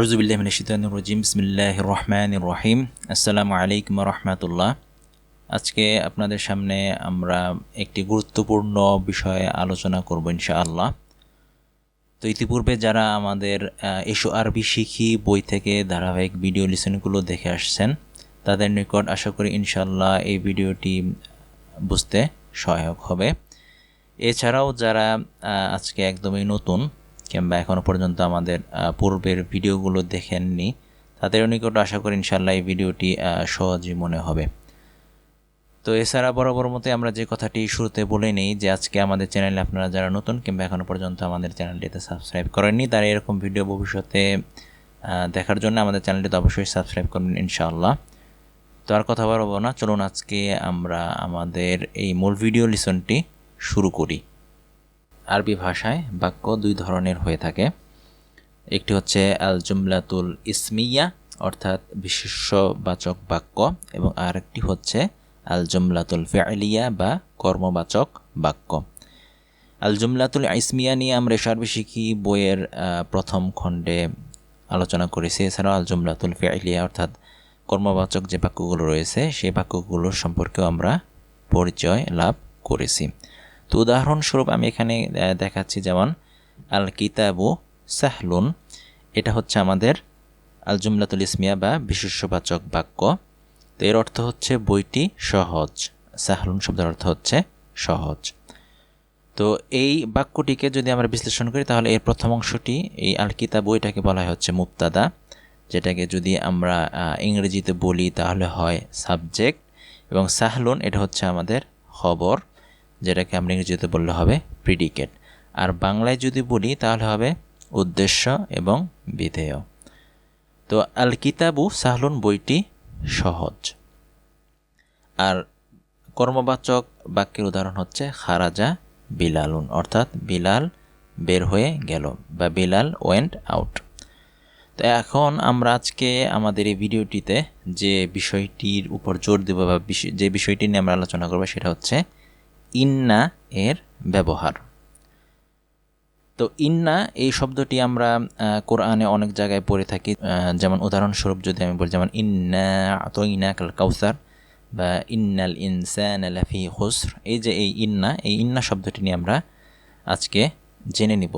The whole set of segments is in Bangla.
আউজুবিল্লাহিমিনশিতানুরজিম বিসমিল্লাহ রহমান রহিম আসসালামু আলাইকুম রহমতুল্লাহ আজকে আপনাদের সামনে আমরা একটি গুরুত্বপূর্ণ বিষয়ে আলোচনা করব ইনশাআল্লাহ। তো ইতিপূর্বে যারা আমাদের এসো আরবি শিখি বই থেকে ধারাবাহিক ভিডিও লিসনগুলো দেখে আসছেন, তাদের নিকট আশা করি ইনশাআল্লাহ এই ভিডিওটি বুঝতে সহায়ক হবে। এছাড়াও যারা আজকে একদমই নতুন কিংবা এখনও পর্যন্ত আমাদের পূর্বের ভিডিওগুলো দেখেননি, তাদের নিকট আশা করি ইনশাল্লাহ এই ভিডিওটি সহজই মনে হবে। তো এছাড়া বরাবর মতে আমরা যে কথাটি শুরুতে বলে নিই যে আজকে আমাদের চ্যানেলে আপনারা যারা নতুন কিংবা এখনও পর্যন্ত আমাদের চ্যানেলটিতে সাবস্ক্রাইব করেননি, তারা এরকম ভিডিও ভবিষ্যতে দেখার জন্য আমাদের চ্যানেলটিতে অবশ্যই সাবস্ক্রাইব করবেন ইনশাআল্লাহ। তো আর কথা বলব না, চলুন আজকে আমরা আমাদের এই মূল ভিডিও লিসনটি শুরু করি। আরবি ভাষায় বাক্য দুই ধরনের হয়ে থাকে। একটি হচ্ছে আল জুমলাতুল ইসমিয়া, অর্থাৎ বিশেষ্যবাচক বাক্য, এবং আরেকটি হচ্ছে আল জুমলাতুল ফেলিয়া বা কর্মবাচক বাক্য। আল জুমলাতুল ইসমিয়া নিয়ে আমরা সার্বি শিখি বইয়ের প্রথম খণ্ডে আলোচনা করেছি। এছাড়াও আল জুমলাতুল ফেলিয়া, অর্থাৎ কর্মবাচক যে বাক্যগুলো রয়েছে সেই বাক্যগুলোর সম্পর্কেও আমরা পরিচয় লাভ করেছি। তো উদাহরণস্বরূপ আমি এখানে দেখাচ্ছি যেমন আল কিতাবু সাহলুন, এটা হচ্ছে আমাদের আল জুমলাতুল ইসমিয়া বা বিশেষ্যবাচক বাক্য। তো এর অর্থ হচ্ছে বইটি সহজ, সাহলুন শব্দের অর্থ হচ্ছে সহজ। তো এই বাক্যটিকে যদি আমরা বিশ্লেষণ করি, তাহলে এর প্রথম অংশটি, এই আল কিতাব বইটাকে বলা হয় হচ্ছে মুক্তাদা যেটাকে যদি আমরা ইংরেজিতে বলি তাহলে হয় সাবজেক্ট, এবং সাহলুন, এটা হচ্ছে আমাদের খবর। যেটাকে আমরা ইংরেজিতে বললে হবে প্রিডিকেট আর বাংলায় যদি বলি, তাহলে হবে উদ্দেশ্য এবং বিধেয়। তো আল কিতাবু সাহলুন বইটি সহজ। আর কর্মবাচক বাক্যের উদাহরণ হচ্ছে, খারাজা বিলালুন, অর্থাৎ বিলাল বের হয়ে গেল বা বিলাল ওয়েন্ট আউট তো এখন আমরা আজকে আমাদের এই ভিডিওটিতে যে বিষয়টির উপর জোর দেব বা যে বিষয়টি নিয়ে আমরা আলোচনা করব, সেটা হচ্ছে ইন্না এর ব্যবহার। তো ইন্না এই শব্দটি আমরা কোরআনে অনেক জায়গায় পড়ে থাকি। যেমন উদাহরণস্বরূপ যদি আমি বলি, যেমন ইন্না তো ইনা কাল কাউসার বা ইন্নাল ইনসান আলাফি হুসর। এই যে এই ইন্না এই ইন্না শব্দটি নিয়ে আমরা আজকে জেনে নিব।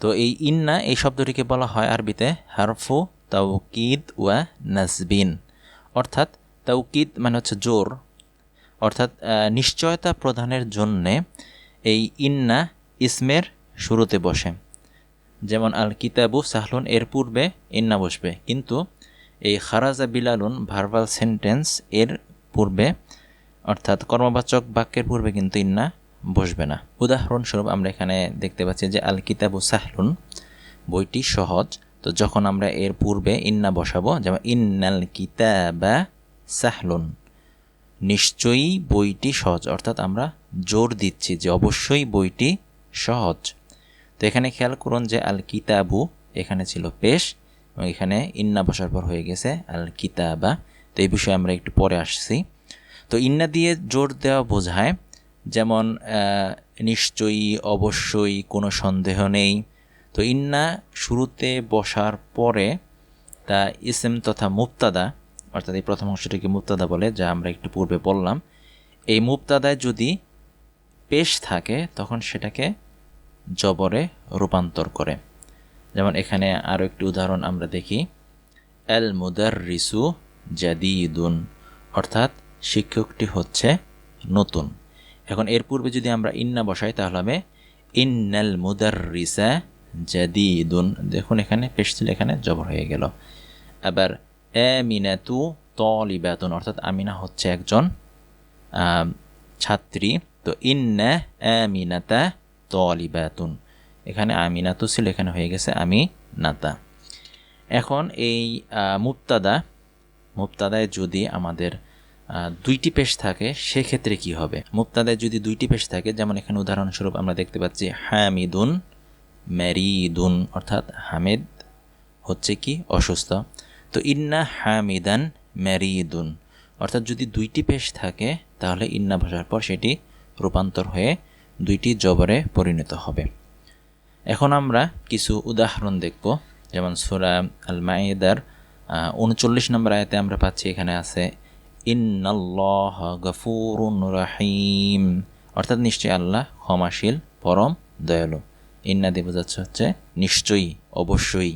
তো এই ইন্না এই শব্দটিকে বলা হয় আরবিতে হারফু তাউকিদ ওয়া নাজবিন অর্থাৎ তাউকিদ মানে হচ্ছে জোর অর্থাৎ নিশ্চয়তা প্রদানের জন্যে এই ইন্না ইসমের শুরুতে বসে। যেমন, আল কিতাবু সাহলুন, এর পূর্বে ইন্না বসবে। কিন্তু এই খারাজা বিলালুন ভার্বাল সেন্টেন্স এর পূর্বে, অর্থাৎ কর্মবাচক বাক্যের পূর্বে কিন্তু ইন্না বসবে না। উদাহরণস্বরূপ আমরা এখানে দেখতে পাচ্ছি যে, আল কিতাবু সাহলুন, বইটি সহজ। তো যখন আমরা এর পূর্বে ইন্না বসাবো, যেমন, ইন্নাল কিতাবা সাহলুন। নিশ্চয়ই বইটি সহজ। অর্থাৎ আমরা জোর দিচ্ছি যে অবশ্যই বইটি সহজ। তো এখানে খেয়াল করুন যে আল কিতাবু এখানে ছিল পেশ এবং এখানে ইন্না বসার পর হয়ে গেছে আল কিতাবা তো এই বিষয়ে আমরা একটু পরে আসছি। তো ইন্না দিয়ে জোর দেওয়া বোঝায় যেমন নিশ্চয়ই, অবশ্যই, কোনো সন্দেহ নেই। তো ইন্না শুরুতে বসার পরে তা ইসেম তথা মুক্তাদা অর্থাৎ এই প্রথম অংশটিকে মুক্তাদা বলে, যা আমরা একটু পূর্বে বললাম। এই মুক্তাদায় যদি পেশ থাকে, তখন সেটাকে জবরে রূপান্তর করে। যেমন এখানে আরও একটি উদাহরণ আমরা দেখি। এল মুদার রিসু জাদিদুন, অর্থাৎ শিক্ষকটি হচ্ছে নতুন। এখন এর পূর্বে যদি আমরা ইন্না বসাই, তাহলে হবে ইন্নাল মুদার রিসা জাদিদুন। দেখুন এখানে, পেশ ছিল এখানে, জবর হয়ে গেল। আবার মিনাতু তলিবাতুন, অর্থাৎ আমিনা হচ্ছে একজন ছাত্রী। তো ইন্না আমিনাতা তলিবাতুন। এখানে আমিনাতু ছিল, এখানে হয়ে গেছে আমি নাতা এখন এই মুক্তাদা মুক্তাদায় যদি আমাদের দুইটি পেশ থাকে, সেক্ষেত্রে কি হবে? মুক্তাদায় যদি দুইটি পেশ থাকে, যেমন এখানে উদাহরণস্বরূপ আমরা দেখতে পাচ্ছি, হামিদুন ম্যারিদুন অর্থাৎ হামিদ হচ্ছে কি? অসুস্থ। তো ইন্না হামিদান ম্যারিদুন অর্থাৎ যদি দুইটি পেশ থাকে, তাহলে ইন্না বসার পর সেটি রূপান্তর হয়ে দুইটি জবরে পরিণত হবে। এখন আমরা কিছু উদাহরণ দেখব। যেমন সুরা আল মায়েদার উনচল্লিশ নম্বর আয়াতে আমরা পাচ্ছি, এখানে আছে, ইন্নাল্লাহ গফুরুন রাহিম। অর্থাৎ নিশ্চয়ই আল্লাহ ক্ষমাশীল, পরম, দয়ালু। ইন্নাদি বোঝাচ্ছে হচ্ছে, নিশ্চয়ই, অবশ্যই।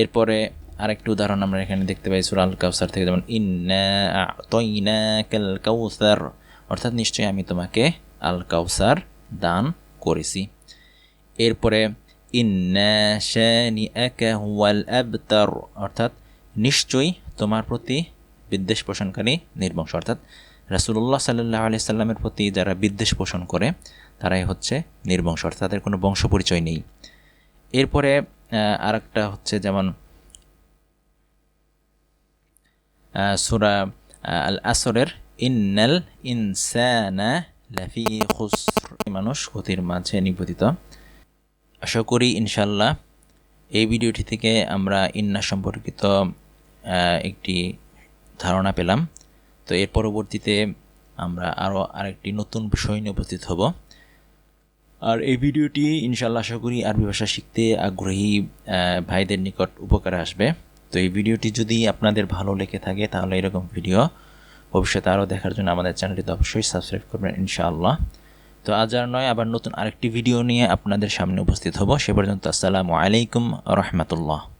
এরপরে আরেকটি উদাহরণ আমরা এখানে দেখতে পাই সুরা আল কাউসার থেকে, যেমন, ইন্না কেল কাউসার অর্থাৎ নিশ্চয়ই আমি তোমাকে আল কাউসার দান করেছি। এরপরে, ইন্না অর্থাৎ নিশ্চয়ই তোমার প্রতি বিদ্বেষ পোষণকারী নির্বংশ। অর্থাৎ রাসুল্লাহ সাল্লাহ আলি সাল্লামের প্রতি যারা বিদ্বেষ পোষণ করে, তারাই হচ্ছে নির্বংশ, অর্থাৎ তাদের কোনো বংশ পরিচয় নেই। এরপরে আর হচ্ছে, যেমন সুরা আল আসরের ইন্নাল ইনসানা লাফি খুসর মানুষ ক্ষতির মাঝে নিবেদিত আশা করি ইনশাল্লাহ এই ভিডিওটি থেকে আমরা ইন্না সম্পর্কিত একটি ধারণা পেলাম। তো এর পরবর্তীতে আমরা আরও আরেকটি নতুন বিষয় নিয়ে উপস্থিত হব। আর এই ভিডিওটি ইনশাল্লাহ আশা করি আরবি ভাষা শিখতে আগ্রহী ভাইদের নিকট উপকারে আসবে। তো এই ভিডিওটি যদি আপনাদের ভালো লেগে থাকে, তাহলে এরকম ভিডিও ভবিষ্যতে আরও দেখার জন্য আমাদের চ্যানেলটি অবশ্যই সাবস্ক্রাইব করবেন, ইনশাআল্লাহ। তো আজ আর নয়, আবার নতুন আরেকটি ভিডিও নিয়ে আপনাদের সামনে উপস্থিত হব। সে পর্যন্ত আসসালামু আলাইকুম রহমতুল্লাহ।